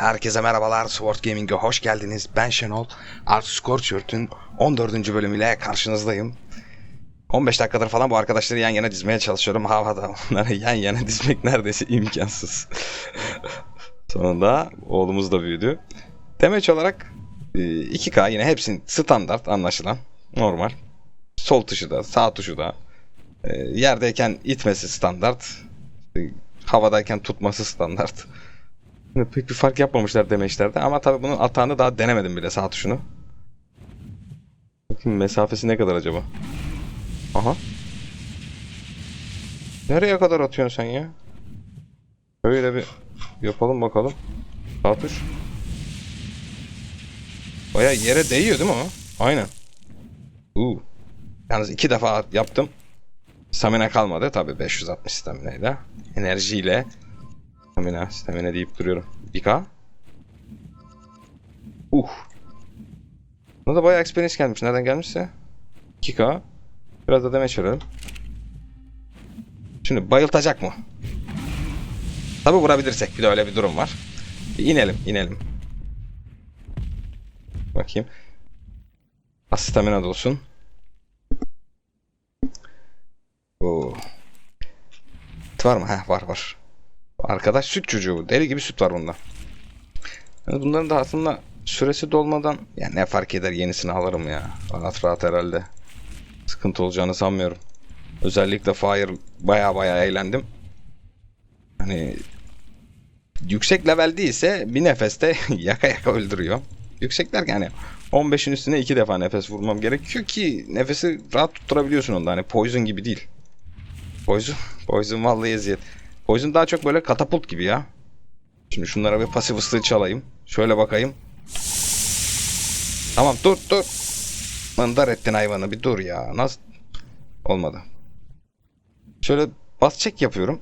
Herkese merhabalar. Sword Gaming'e hoş geldiniz. Ben Şenol. Art Scorcherd'ün 14. bölümüyle karşınızdayım. 15 dakikadır falan bu arkadaşları yan yana dizmeye çalışıyorum. Havada onları yan yana dizmek neredeyse imkansız. Sonunda oğlumuz da büyüdü. Demeç olarak e, 2K yine hepsinin standart anlaşılan. Normal. Sol tuşu da sağ tuşu da. e, Yerdeyken itmesi standart. e, Havadayken tutması standart. Yine Pek bir fark yapmamışlar demeçlerde ama tabii bunun atağını daha denemedim bile sağ tuşunu. Bakayım mesafesi ne kadar acaba? Aha. Nereye kadar atıyorsun sen ya? Böyle bir yapalım bakalım. Sağ tuş. Baya yere değiyor değil mi o? Aynen. Uuu. Yalnız iki defa yaptım. Stamina kalmadı tabii 560 stamina ile. Enerjiyle Stamina, stamina deyip duruyorum. 1K. Uh. Buna da bayağı experience gelmiş. Nereden gelmişse. 2K. Biraz da demeç verelim. Şimdi bayıltacak mı? Tabi vurabilirsek. Bir de öyle bir durum var. Bir inelim, inelim. Bakayım. Az stamina da. Oo. Var mı? Heh var var. Arkadaş süt çocuğu. Deli gibi süt var bunda. Yani bunların da aslında süresi dolmadan ya ne fark eder yenisini alırım ya. Rahat rahat herhalde. Sıkıntı olacağını sanmıyorum. Özellikle Fire baya baya eğlendim. Hani yüksek level değilse bir nefeste yaka yaka öldürüyor. Yüksek derken yani 15'in üstüne iki defa nefes vurmam gerekiyor ki nefesi rahat tutturabiliyorsun onda. Hani Poison gibi değil. Poison, Poison vallahi eziyet. Poison daha çok böyle katapult gibi ya. Şimdi şunlara bir pasif ıslığı çalayım. Şöyle bakayım. Tamam dur dur. Mındar ettin hayvanı bir dur ya. Nasıl? Olmadı. Şöyle bas çek yapıyorum.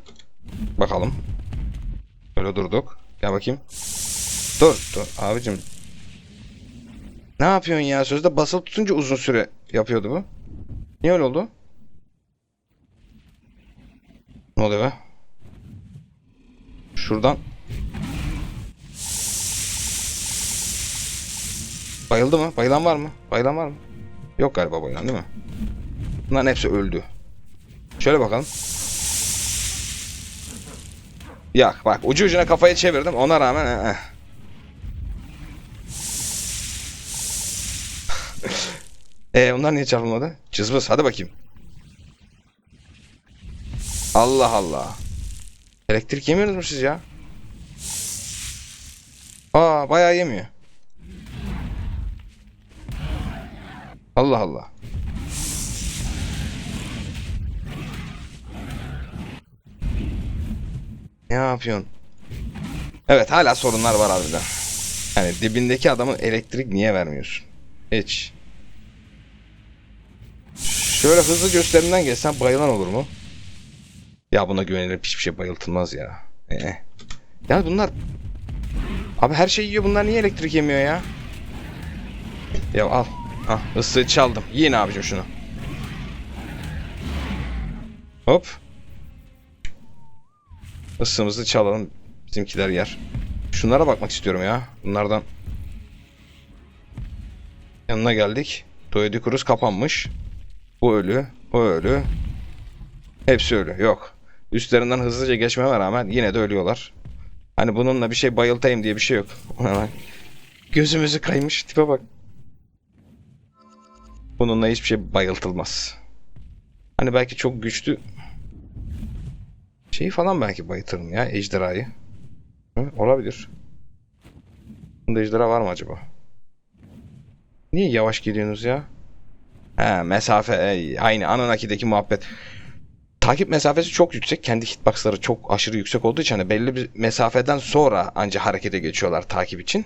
Bakalım. Şöyle durduk. Gel bakayım. Dur dur abicim. Ne yapıyorsun ya? Sözde basılı tutunca uzun süre yapıyordu bu. Niye öyle oldu? Ne oluyor be? Şuradan. Bayıldı mı? Bayılan var mı? Bayılan var mı? Yok galiba bayılan değil mi? Bunların hepsi öldü. Şöyle bakalım. Ya bak ucu ucuna kafayı çevirdim ona rağmen eh. e onlar niye çarpılmadı? Cızbız hadi bakayım. Allah Allah. Elektrik yemiyorsunuz mu siz ya? Aa bayağı yemiyor. Allah Allah. Ne yapıyorsun? Evet hala sorunlar var harbiden. Yani dibindeki adamın elektrik niye vermiyorsun? Hiç. Şöyle hızlı gösterimden geçsem bayılan olur mu? Ya buna güvenilir hiçbir şey bayıltılmaz ya. Ee. Ya bunlar... Abi her şey yiyor bunlar niye elektrik yemiyor ya? Ya al. Ah ısığı çaldım. Yiyin abicim şunu. Hop. Isığımızı çalalım. Bizimkiler yer. Şunlara bakmak istiyorum ya. Bunlardan. Yanına geldik. Doyedikurus kapanmış. Bu ölü. O ölü. Hepsi ölü. Yok. Üstlerinden hızlıca geçmeme rağmen yine de ölüyorlar. Hani bununla bir şey bayıltayım diye bir şey yok. Gözümüzü kaymış. Tipe bak. Bununla hiçbir şey bayıltılmaz. Hani belki çok güçlü şeyi falan belki bayıltırım ya ejderhayı. Hı, olabilir. Bunda ejderha var mı acaba? Niye yavaş gidiyorsunuz ya? He mesafe aynı Anunnaki'deki muhabbet. Takip mesafesi çok yüksek. Kendi hitboxları çok aşırı yüksek olduğu için hani belli bir mesafeden sonra anca harekete geçiyorlar takip için.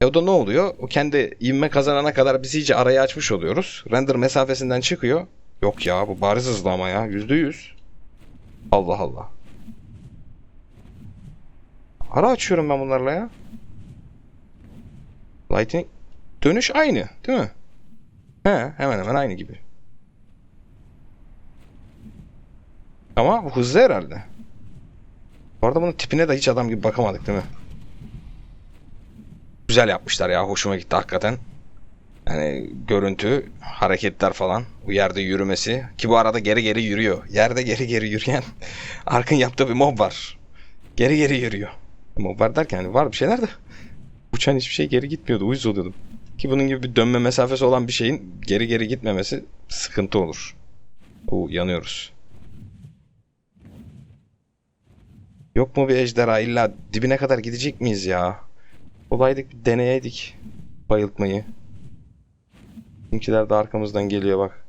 E o da ne oluyor? O kendi ivme kazanana kadar biz iyice arayı açmış oluyoruz. Render mesafesinden çıkıyor. Yok ya bu bariz hızlı ama ya. Yüzde yüz. Allah Allah. Ara açıyorum ben bunlarla ya. Lightning dönüş aynı değil mi? He hemen hemen aynı gibi. Ama bu hızlı herhalde. Bu arada bunun tipine de hiç adam gibi bakamadık değil mi? güzel yapmışlar ya. Hoşuma gitti hakikaten. Yani görüntü, hareketler falan. Bu yerde yürümesi. Ki bu arada geri geri yürüyor. Yerde geri geri yürüyen Ark'ın yaptığı bir mob var. Geri geri yürüyor. Mob var derken hani var bir şeyler de. Uçan hiçbir şey geri gitmiyordu. Uyuz oluyordum. Ki bunun gibi bir dönme mesafesi olan bir şeyin geri geri gitmemesi sıkıntı olur. Oo, yanıyoruz. Yok mu bir ejderha illa dibine kadar gidecek miyiz ya? Olaydık bir deneyeydik bayıltmayı. Bizimkiler de arkamızdan geliyor bak.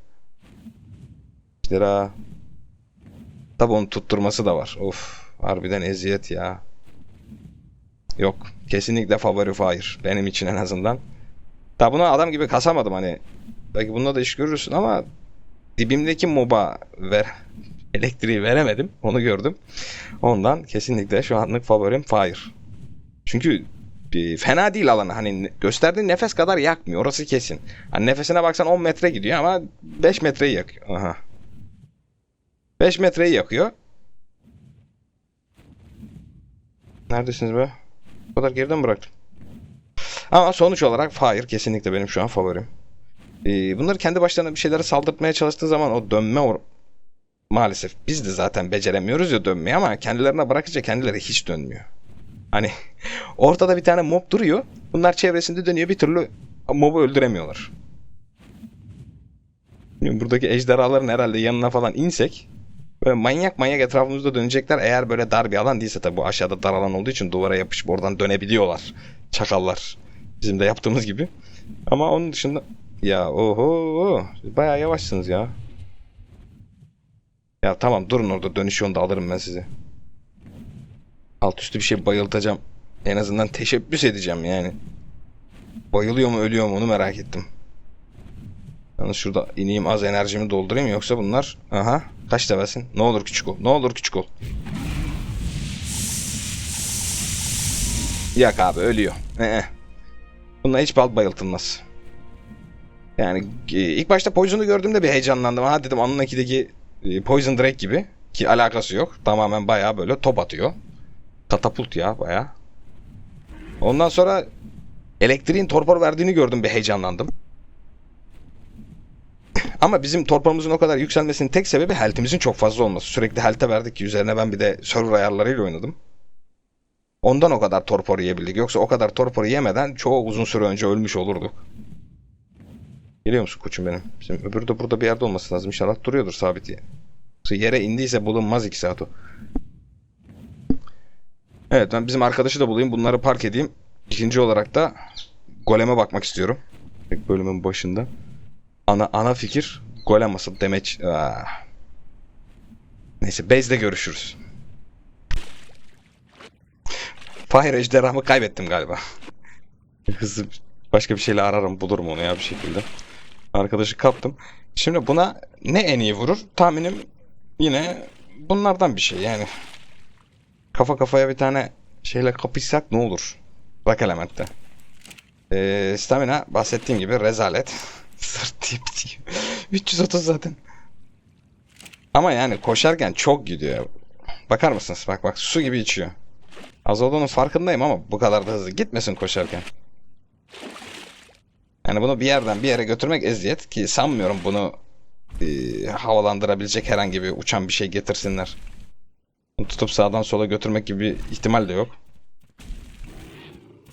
Ejderha. Tabi onu tutturması da var. Of harbiden eziyet ya. Yok kesinlikle favori Fire. Benim için en azından. Tabi bunu adam gibi kasamadım hani. Belki bununla da iş görürsün ama dibimdeki moba ver elektriği veremedim. Onu gördüm. Ondan kesinlikle şu anlık favorim Fire. Çünkü bir fena değil alanı. Hani gösterdiği nefes kadar yakmıyor. Orası kesin. Hani nefesine baksan 10 metre gidiyor ama 5 metreyi yakıyor. Aha. 5 metreyi yakıyor. Neredesiniz be? Bu kadar geriden mi bıraktım? Ama sonuç olarak Fire kesinlikle benim şu an favorim. Ee, bunları kendi başlarına bir şeylere saldırtmaya çalıştığı zaman o dönme or- maalesef biz de zaten beceremiyoruz ya dönmeyi ama kendilerine bırakınca kendileri hiç dönmüyor. Hani ortada bir tane mob duruyor. Bunlar çevresinde dönüyor bir türlü mobu öldüremiyorlar. Buradaki ejderhaların herhalde yanına falan insek böyle manyak manyak etrafımızda dönecekler eğer böyle dar bir alan değilse tabi bu aşağıda dar alan olduğu için duvara yapışıp oradan dönebiliyorlar. Çakallar. Bizim de yaptığımız gibi. Ama onun dışında ya oho bayağı yavaşsınız ya. Ya tamam durun orada dönüş yolunda alırım ben sizi. Alt üstü bir şey bayıltacağım. En azından teşebbüs edeceğim yani. Bayılıyor mu ölüyor mu onu merak ettim. Yalnız şurada ineyim az enerjimi doldurayım yoksa bunlar... Aha kaç levelsin? Ne olur küçük ol. Ne olur küçük ol. Yak abi ölüyor. Ee. Bununla hiç bal bayıltılmaz. Yani e, ilk başta Poison'u gördüğümde bir heyecanlandım. Ha dedim Anın 2'deki e, Poison Drake gibi. Ki alakası yok. Tamamen bayağı böyle top atıyor. Katapult ya bayağı. Ondan sonra elektriğin torpor verdiğini gördüm bir heyecanlandım. Ama bizim torporumuzun o kadar yükselmesinin tek sebebi health'imizin çok fazla olması. Sürekli health'e verdik ki üzerine ben bir de server ayarlarıyla oynadım. Ondan o kadar torpor yiyebildik. Yoksa o kadar torpor yemeden çok uzun süre önce ölmüş olurduk. Geliyor musun koçum benim? Bizim öbürü de burada bir yerde olması lazım. İnşallah duruyordur sabit diye. Yere indiyse bulunmaz iki saat o. Evet ben bizim arkadaşı da bulayım. Bunları park edeyim. İkinci olarak da goleme bakmak istiyorum. Bölümün başında. Ana ana fikir golem asıl demeç. Aa. Neyse base'de görüşürüz. Fire ejderhamı kaybettim galiba. Hızlı başka bir şeyle ararım bulurum onu ya bir şekilde. Arkadaşı kaptım. Şimdi buna ne en iyi vurur? Tahminim yine bunlardan bir şey yani. Kafa kafaya bir tane şeyle kapışsak ne olur? Rock elementte. Ee, stamina bahsettiğim gibi rezalet. Sırt bitiyor. 330 zaten. Ama yani koşarken çok gidiyor. Bakar mısınız? Bak bak su gibi içiyor. Az olduğunun farkındayım ama bu kadar da hızlı gitmesin koşarken. Yani bunu bir yerden bir yere götürmek eziyet ki sanmıyorum bunu e, havalandırabilecek herhangi bir uçan bir şey getirsinler. Bunu tutup sağdan sola götürmek gibi bir ihtimal de yok.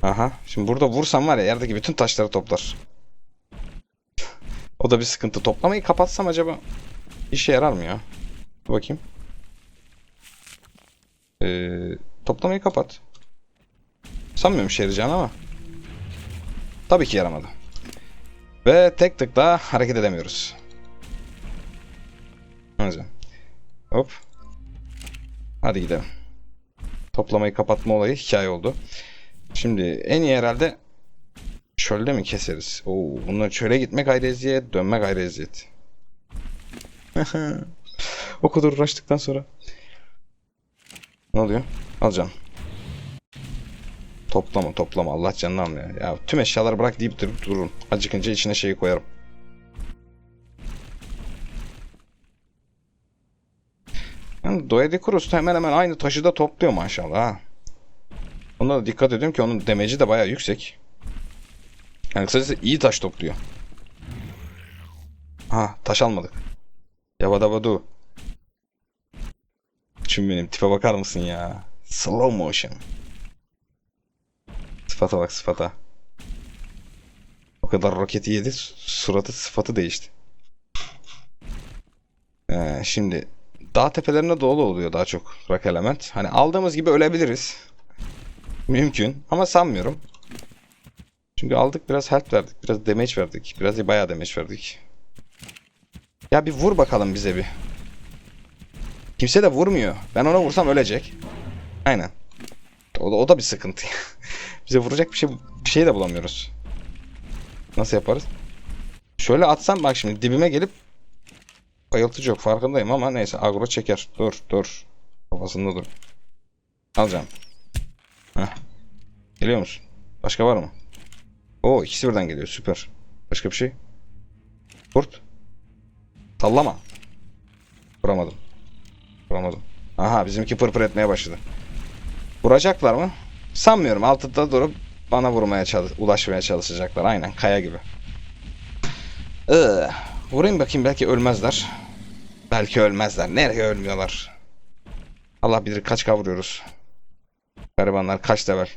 Aha. Şimdi burada vursam var ya yerdeki bütün taşları toplar. O da bir sıkıntı. Toplamayı kapatsam acaba işe yarar mı ya? Dur bakayım. Ee, toplamayı kapat. Sanmıyorum işe yarayacağını ama. Tabii ki yaramadı. Ve tek tık daha hareket edemiyoruz. Güzel. Hop. Hadi gidelim. Toplamayı kapatma olayı hikaye oldu. Şimdi en iyi herhalde çölde mi keseriz? Oo, bunlar çöle gitmek ayrı eziyet, dönmek ayrı eziyet. o kadar uğraştıktan sonra. Ne oluyor? Al canım. Toplama toplama Allah canını almıyor. Ya tüm eşyaları bırak deyip durup durun. Acıkınca içine şeyi koyarım. Yani Doedicurus hemen hemen aynı taşı da topluyor maşallah ha. Ona da dikkat ediyorum ki onun demeci de bayağı yüksek. Yani kısacası iyi taş topluyor. Ha taş almadık. Yabadabadu. Şimdi benim tipe bakar mısın ya? Slow motion. Sıfata bak sıfata. O kadar roketi yedi suratı sıfatı değişti. Ee, şimdi dağ tepelerine dolu oluyor daha çok rock element. Hani aldığımız gibi ölebiliriz. Mümkün ama sanmıyorum. Çünkü aldık biraz health verdik. Biraz damage verdik. Biraz bayağı damage verdik. Ya bir vur bakalım bize bir. Kimse de vurmuyor. Ben ona vursam ölecek. Aynen. O da, o da bir sıkıntı. bize vuracak bir şey bir şey de bulamıyoruz. Nasıl yaparız? Şöyle atsam bak şimdi dibime gelip bayıltıcı yok farkındayım ama neyse agro çeker. Dur dur. Kafasında dur. Alacağım. Heh. Geliyor musun? Başka var mı? Oo ikisi birden geliyor süper. Başka bir şey? Kurt. Sallama. Vuramadım. Vuramadım. Aha bizimki pırpır etmeye başladı. Vuracaklar mı? Sanmıyorum. Altında durup bana vurmaya çalış ulaşmaya çalışacaklar. Aynen kaya gibi. Iı, vurayım bakayım belki ölmezler. Belki ölmezler. Nereye ölmüyorlar? Allah bilir kaç kavuruyoruz. Garibanlar kaç level.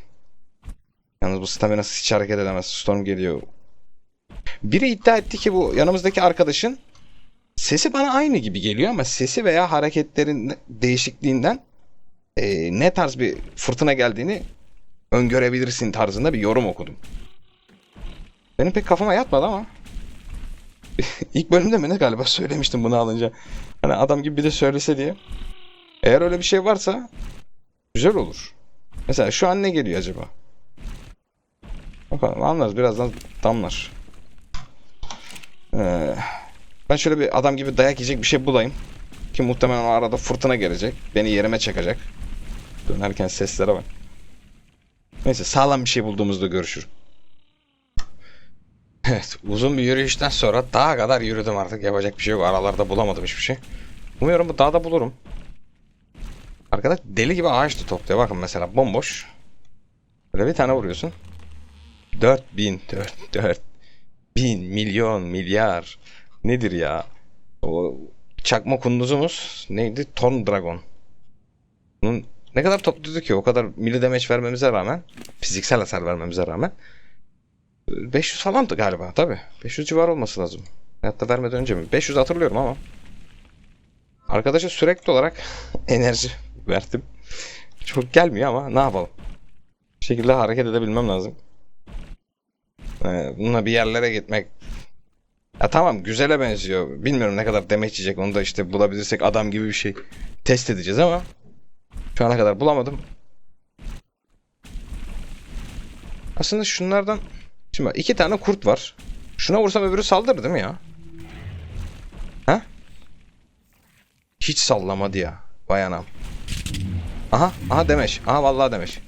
Yalnız bu stamina hiç hareket edemez. Storm geliyor. Biri iddia etti ki bu yanımızdaki arkadaşın sesi bana aynı gibi geliyor ama sesi veya hareketlerin değişikliğinden e, ne tarz bir fırtına geldiğini öngörebilirsin tarzında bir yorum okudum. Benim pek kafama yatmadı ama. İlk bölümde mi ne galiba söylemiştim bunu alınca. Hani adam gibi bir de söylese diye. Eğer öyle bir şey varsa güzel olur. Mesela şu an ne geliyor acaba? Bakalım anlarız birazdan damlar. Ee, ben şöyle bir adam gibi dayak yiyecek bir şey bulayım. Ki muhtemelen o arada fırtına gelecek. Beni yerime çakacak. Dönerken seslere bak. Neyse sağlam bir şey bulduğumuzda görüşürüz. Evet uzun bir yürüyüşten sonra dağa kadar yürüdüm artık. Yapacak bir şey yok. Aralarda bulamadım hiçbir şey. Umuyorum bu dağda bulurum. Arkadaş deli gibi ağaç da topluyor. Bakın mesela bomboş. Böyle bir tane vuruyorsun. 4000, 4, 4 bin, milyon, milyar. Nedir ya? O çakma kunduzumuz neydi? Torn Dragon. Bunun ne kadar topladı ki? O kadar milli demeç vermemize rağmen, fiziksel hasar vermemize rağmen 500 falandı galiba tabi. 500 civar olması lazım. Hatta vermeden önce mi? 500 hatırlıyorum ama. Arkadaşa sürekli olarak enerji verdim. Çok gelmiyor ama ne yapalım. Bir şekilde hareket edebilmem lazım. Ee, bununla bir yerlere gitmek ya tamam güzele benziyor. Bilmiyorum ne kadar demek yiyecek onu da işte bulabilirsek adam gibi bir şey test edeceğiz ama şu ana kadar bulamadım. Aslında şunlardan şimdi iki tane kurt var. Şuna vursam öbürü saldırır değil mi ya? Ha? Hiç sallamadı ya. Vay anam. Aha, aha demeç. Aha vallahi demeç.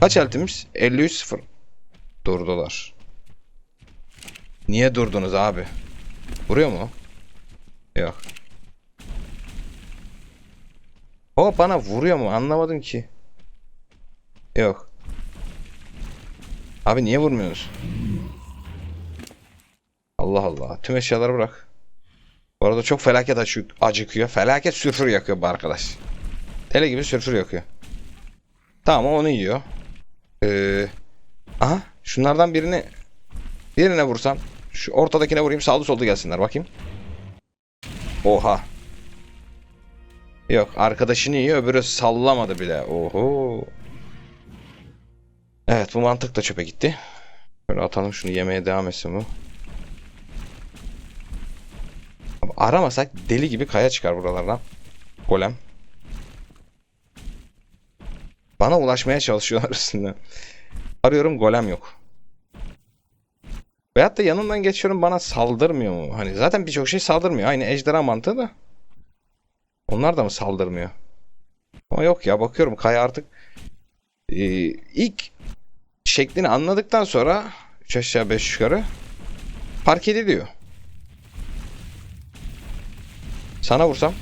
Kaç eltimiz? 53 0. Durdular. Niye durdunuz abi? Vuruyor mu? Yok. O bana vuruyor mu? Anlamadım ki. Yok. Abi niye vurmuyorsunuz? Allah Allah. Tüm eşyaları bırak. Bu arada çok felaket acı acıkıyor. Felaket sülfür yakıyor bu arkadaş. Tele gibi sülfür yakıyor. Tamam onu yiyor. Ee, aha şunlardan birini birine vursam şu ortadakine vurayım sağlı solda gelsinler bakayım. Oha. Yok arkadaşını yiyor öbürü sallamadı bile. Oho. Evet bu mantık da çöpe gitti. Böyle atalım şunu yemeye devam etsin bu. Abi aramasak deli gibi kaya çıkar buralardan. Golem. Bana ulaşmaya çalışıyorlar üstünden. Arıyorum golem yok. Veyahut da yanından geçiyorum bana saldırmıyor mu? Hani zaten birçok şey saldırmıyor. Aynı ejderha mantığı da. Onlar da mı saldırmıyor? Ama yok ya bakıyorum kaya artık ee, ilk şeklini anladıktan sonra 3 aşağı 5 yukarı fark ediliyor. Sana vursam.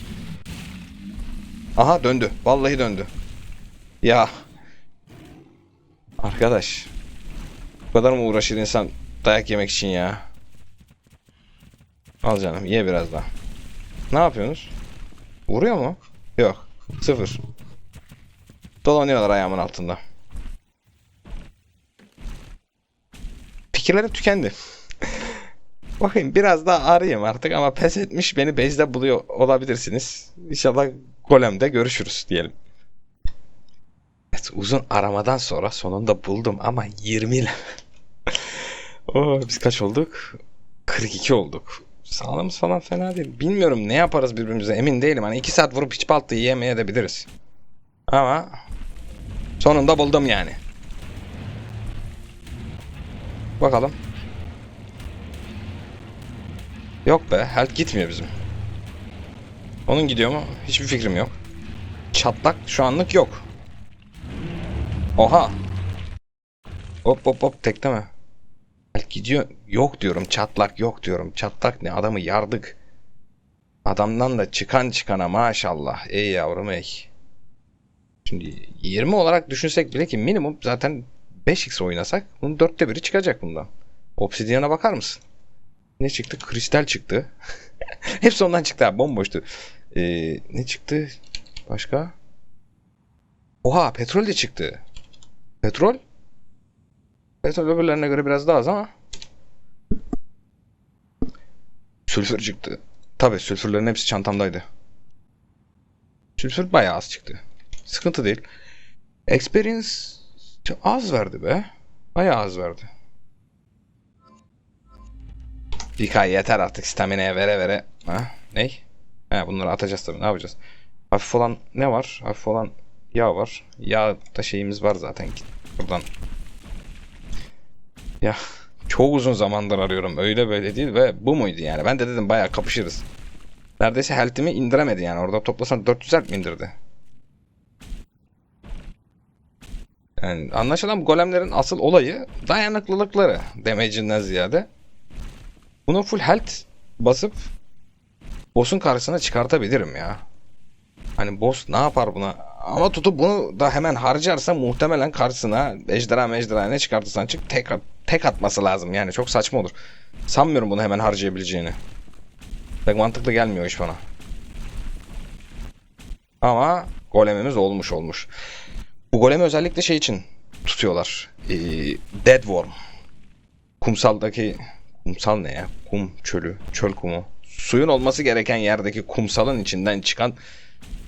Aha döndü. Vallahi döndü. Ya. Arkadaş. Bu kadar mı uğraşır insan dayak yemek için ya. Al canım ye biraz daha. Ne yapıyorsunuz? Vuruyor mu? Yok. Sıfır. Dolanıyorlar ayağımın altında. Fikirlerim tükendi. Bakayım biraz daha arayayım artık ama pes etmiş beni base'de buluyor olabilirsiniz. İnşallah golemde görüşürüz diyelim. Evet uzun aramadan sonra sonunda buldum ama 20 ile. Oo, biz kaç olduk? 42 olduk. Sağlamız falan fena değil. Bilmiyorum ne yaparız birbirimize emin değilim. Hani 2 saat vurup hiç baltayı yemeye de. Ama sonunda buldum yani. Bakalım. Yok be, health gitmiyor bizim. Onun gidiyor mu? Hiçbir fikrim yok. Çatlak şu anlık yok. Oha. Hop hop hop tekleme. Health gidiyor. Yok diyorum çatlak yok diyorum. Çatlak ne adamı yardık. Adamdan da çıkan çıkana maşallah. Ey yavrum ey. Şimdi 20 olarak düşünsek bile ki minimum zaten 5x oynasak bunun dörtte biri çıkacak bundan. Obsidian'a bakar mısın? Ne çıktı? Kristal çıktı. Hepsi ondan çıktı abi. Bomboştu. Ee, ne çıktı? Başka? Oha petrol de çıktı. Petrol? Petrol öbürlerine göre biraz daha az ama. Sülfür çıktı. Tabi sülfürlerin hepsi çantamdaydı. Sülfür bayağı az çıktı. Sıkıntı değil. Experience az verdi be. Bayağı az verdi. Dika yeter artık stamina'ya vere vere. Ha? Ney? Ha, bunları atacağız tabii. Ne yapacağız? Hafif olan ne var? Hafif olan yağ var. Yağ da şeyimiz var zaten. Buradan. Ya çok uzun zamandır arıyorum. Öyle böyle değil ve bu muydu yani? Ben de dedim bayağı kapışırız. Neredeyse health'imi indiremedi yani. Orada toplasan 400 health mi indirdi? Yani anlaşılan golemlerin asıl olayı dayanıklılıkları damage'inden ziyade. Bunu full health basıp boss'un karşısına çıkartabilirim ya. Hani boss ne yapar buna? Ama tutup bunu da hemen harcarsa muhtemelen karşısına ejderha mejderha ne çıkartırsan çık tek, tek atması lazım. Yani çok saçma olur. Sanmıyorum bunu hemen harcayabileceğini. Pek mantıklı gelmiyor iş bana. Ama golemimiz olmuş olmuş. Bu golemi özellikle şey için tutuyorlar. Ee, Dead Worm. Kumsaldaki kumsal ne ya? Kum çölü, çöl kumu. Suyun olması gereken yerdeki kumsalın içinden çıkan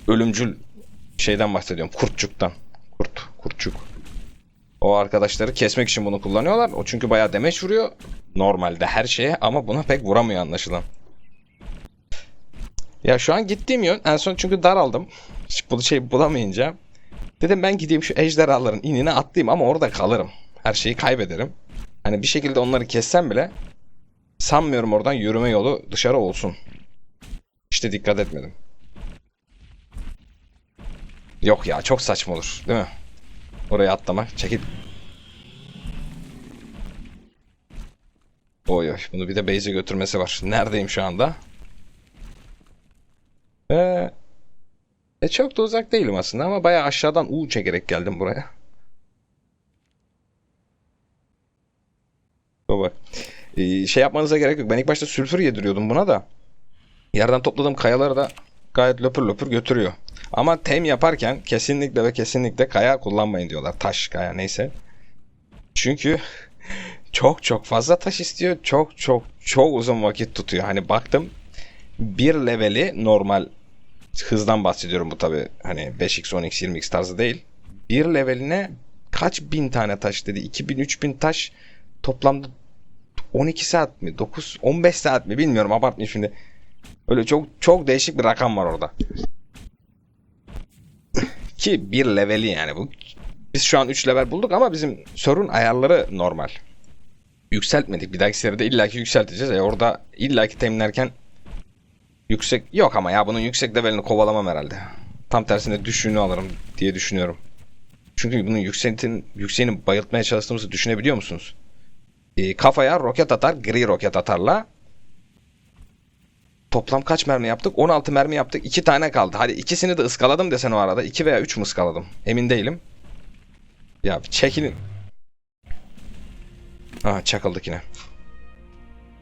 ölümcül şeyden bahsediyorum. Kurtçuktan. Kurt, kurtçuk. O arkadaşları kesmek için bunu kullanıyorlar. O çünkü bayağı demeç vuruyor. Normalde her şeye ama buna pek vuramıyor anlaşılan. Ya şu an gittiğim yön en son çünkü daraldım. Bu şey bulamayınca Dedim ben gideyim şu ejderhaların inine atlayayım ama orada kalırım. Her şeyi kaybederim. Hani bir şekilde onları kessem bile sanmıyorum oradan yürüme yolu dışarı olsun. İşte dikkat etmedim. Yok ya çok saçma olur değil mi? Oraya atlamak. Çekil. Oy oy. Bunu bir de base'e götürmesi var. Neredeyim şu anda? Eee e çok da uzak değilim aslında ama bayağı aşağıdan U çekerek geldim buraya. Baba. Ee, şey yapmanıza gerek yok. Ben ilk başta sülfür yediriyordum buna da. Yerden topladığım kayaları da gayet löpür löpür götürüyor. Ama tem yaparken kesinlikle ve kesinlikle kaya kullanmayın diyorlar. Taş, kaya neyse. Çünkü çok çok fazla taş istiyor. Çok çok çok uzun vakit tutuyor. Hani baktım bir leveli normal hızdan bahsediyorum bu tabi hani 5x 10x 20x tarzı değil. Bir leveline kaç bin tane taş dedi 2000 3000 taş toplamda 12 saat mi 9 15 saat mi bilmiyorum abartmayayım şimdi. Öyle çok çok değişik bir rakam var orada. Ki bir leveli yani bu. Biz şu an 3 level bulduk ama bizim sorun ayarları normal. Yükseltmedik. Bir dahaki seride illaki yükselteceğiz. E orada illaki temlerken Yüksek yok ama ya bunun yüksek levelini kovalamam herhalde. Tam tersine düşüğünü alırım diye düşünüyorum. Çünkü bunun yükseltin, yükseğini bayıltmaya çalıştığımızı düşünebiliyor musunuz? Ee, kafaya roket atar, gri roket atarla. Toplam kaç mermi yaptık? 16 mermi yaptık. 2 tane kaldı. Hadi ikisini de ıskaladım desen o arada. 2 veya 3 mü ıskaladım? Emin değilim. Ya çekilin. Ha çakıldık yine.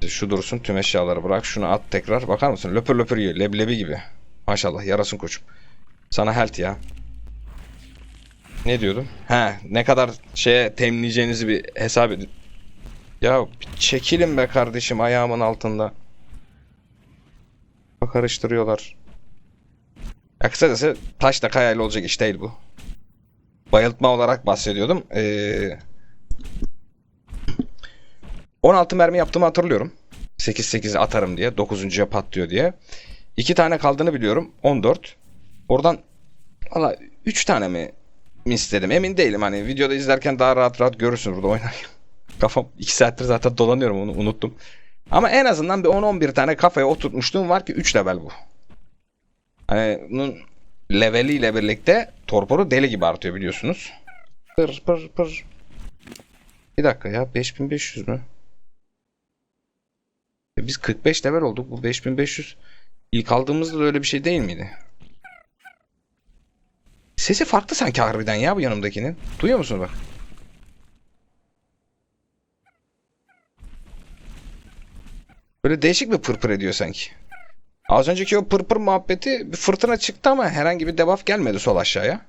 Şu dursun tüm eşyaları bırak. Şunu at tekrar. Bakar mısın? Löpür löpür yiyor. Leblebi gibi. Maşallah yarasın koçum. Sana health ya. Ne diyordum? He ne kadar şeye temizleyeceğinizi bir hesap edin. Ya çekilin be kardeşim ayağımın altında. Karıştırıyorlar. Ya kısacası taşla kayayla olacak iş değil bu. Bayıltma olarak bahsediyordum. Ee, 16 mermi yaptığımı hatırlıyorum. 8-8 atarım diye. 9.ya patlıyor diye. 2 tane kaldığını biliyorum. 14. Oradan valla 3 tane mi istedim. Emin değilim hani videoda izlerken daha rahat rahat görürsün burada oynarken. Kafam 2 saattir zaten dolanıyorum onu unuttum. Ama en azından bir 10-11 tane kafaya oturtmuşluğum var ki 3 level bu. Hani bunun leveliyle birlikte torporu deli gibi artıyor biliyorsunuz. Pır pır pır. Bir dakika ya 5500 mü? E Biz 45 level olduk. Bu 5500 ilk aldığımızda da öyle bir şey değil miydi? Sesi farklı sanki harbiden ya bu yanımdakinin. Duyuyor musun bak? Böyle değişik bir pırpır ediyor sanki. Az önceki o pırpır muhabbeti bir fırtına çıktı ama herhangi bir debuff gelmedi sol aşağıya.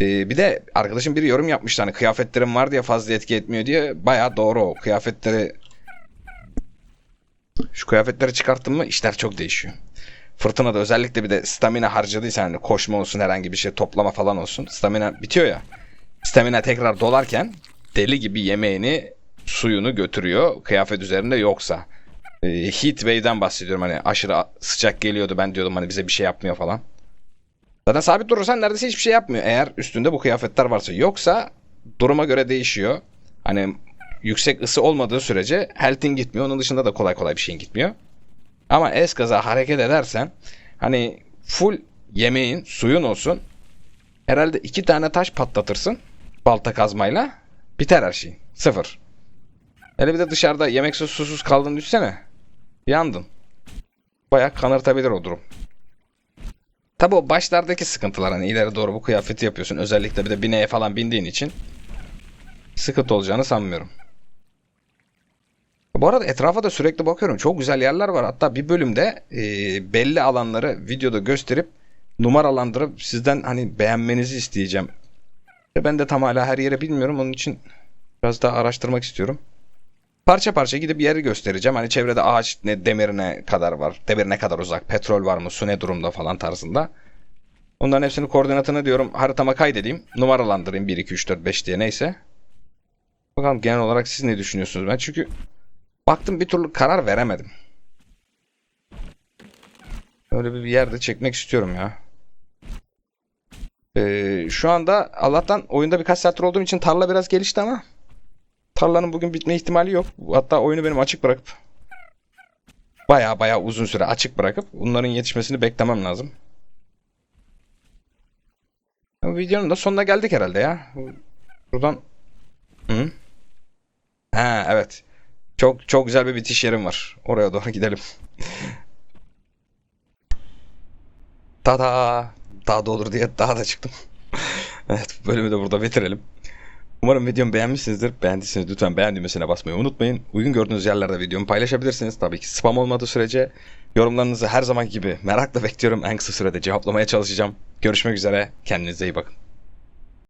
Ee, bir de arkadaşım biri yorum yapmıştı hani kıyafetlerim var diye fazla etki etmiyor diye. Bayağı doğru o. Kıyafetleri şu kıyafetleri çıkarttın mı işler çok değişiyor. Fırtınada özellikle bir de stamina harcadıysan hani koşma olsun herhangi bir şey toplama falan olsun. Stamina bitiyor ya. Stamina tekrar dolarken deli gibi yemeğini suyunu götürüyor kıyafet üzerinde yoksa. Ee, heat wave'den bahsediyorum hani aşırı sıcak geliyordu ben diyordum hani bize bir şey yapmıyor falan. Zaten sabit durursan neredeyse hiçbir şey yapmıyor eğer üstünde bu kıyafetler varsa. Yoksa duruma göre değişiyor. Hani yüksek ısı olmadığı sürece health'in gitmiyor. Onun dışında da kolay kolay bir şeyin gitmiyor. Ama eskaza hareket edersen hani full yemeğin, suyun olsun. Herhalde iki tane taş patlatırsın balta kazmayla. Biter her şey. Sıfır. Hele bir de dışarıda yemeksiz susuz kaldın düşsene. Yandın. Baya kanırtabilir o durum. Tabi o başlardaki sıkıntılar hani ileri doğru bu kıyafeti yapıyorsun. Özellikle bir de bineğe falan bindiğin için sıkıntı olacağını sanmıyorum. Bu arada etrafa da sürekli bakıyorum. Çok güzel yerler var. Hatta bir bölümde e, belli alanları videoda gösterip numaralandırıp sizden hani beğenmenizi isteyeceğim. Ben de tam hala her yere bilmiyorum. Onun için biraz daha araştırmak istiyorum. Parça parça gidip yeri göstereceğim. Hani çevrede ağaç ne demirine kadar var. Demirine kadar uzak. Petrol var mı? Su ne durumda falan tarzında. Onların hepsini koordinatını diyorum haritama kaydedeyim. Numaralandırayım 1, 2, 3, 4, 5 diye neyse. Bakalım genel olarak siz ne düşünüyorsunuz? Ben çünkü baktım bir türlü karar veremedim. Öyle bir yerde çekmek istiyorum ya. Ee, şu anda Allah'tan oyunda birkaç saattir olduğum için tarla biraz gelişti ama tarlanın bugün bitme ihtimali yok. Hatta oyunu benim açık bırakıp baya baya uzun süre açık bırakıp bunların yetişmesini beklemem lazım. Bu videonun da sonuna geldik herhalde ya. Buradan Hı? Ha evet. Çok çok güzel bir bitiş yerim var. Oraya doğru gidelim. Tada! Daha da olur diye daha da çıktım. evet bölümü de burada bitirelim. Umarım videomu beğenmişsinizdir. Beğendiyseniz lütfen beğen düğmesine basmayı unutmayın. Uygun gördüğünüz yerlerde videomu paylaşabilirsiniz. Tabii ki spam olmadığı sürece yorumlarınızı her zaman gibi merakla bekliyorum. En kısa sürede cevaplamaya çalışacağım. Görüşmek üzere. Kendinize iyi bakın.